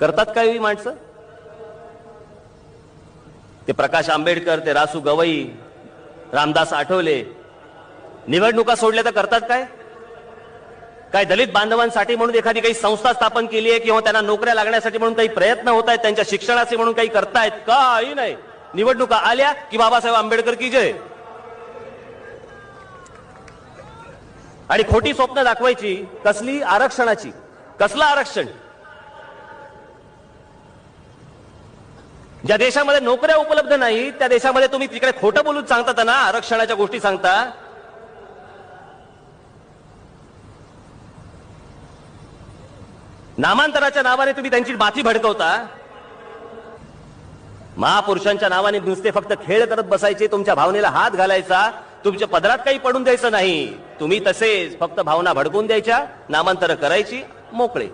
करतात काय ही माणसं? ते प्रकाश आंबेडकर ते रासू गवई रामदास आठवले निवडणुका सोडल्या तर करतात काय? काय दलित बांधवांसाठी म्हणून एखादी काही संस्था स्थापन केली आहे किंवा त्यांना नोकऱ्या लागण्यासाठी म्हणून काही प्रयत्न होत आहेत त्यांच्या शिक्षणाचे म्हणून काही करतायत? काही नाही. निवडणुका आल्या की बाबासाहेब आंबेडकर की जय? आणि खोटी स्वप्न दाखवायची कसली? आरक्षणाची. कसलं आरक्षण? ज्या देशामध्ये नोकऱ्या उपलब्ध नाही त्या देशामध्ये तुम्ही तिकडे खोटं बोलून सांगता ना आरक्षणाच्या गोष्टी सांगता. नामांतराच्या नावाने तुम्ही त्यांची माथी भडकवता. महापुरुषांच्या नावाने नुसते फक्त खेळ करत बसायचे तुमच्या भावनेला हात घालायचा तुमच्या पदरात काही पडून द्यायचं नाही. तुम्ही तसेच फक्त भावना भडकून द्यायच्या नामांतर करायची मोकळे.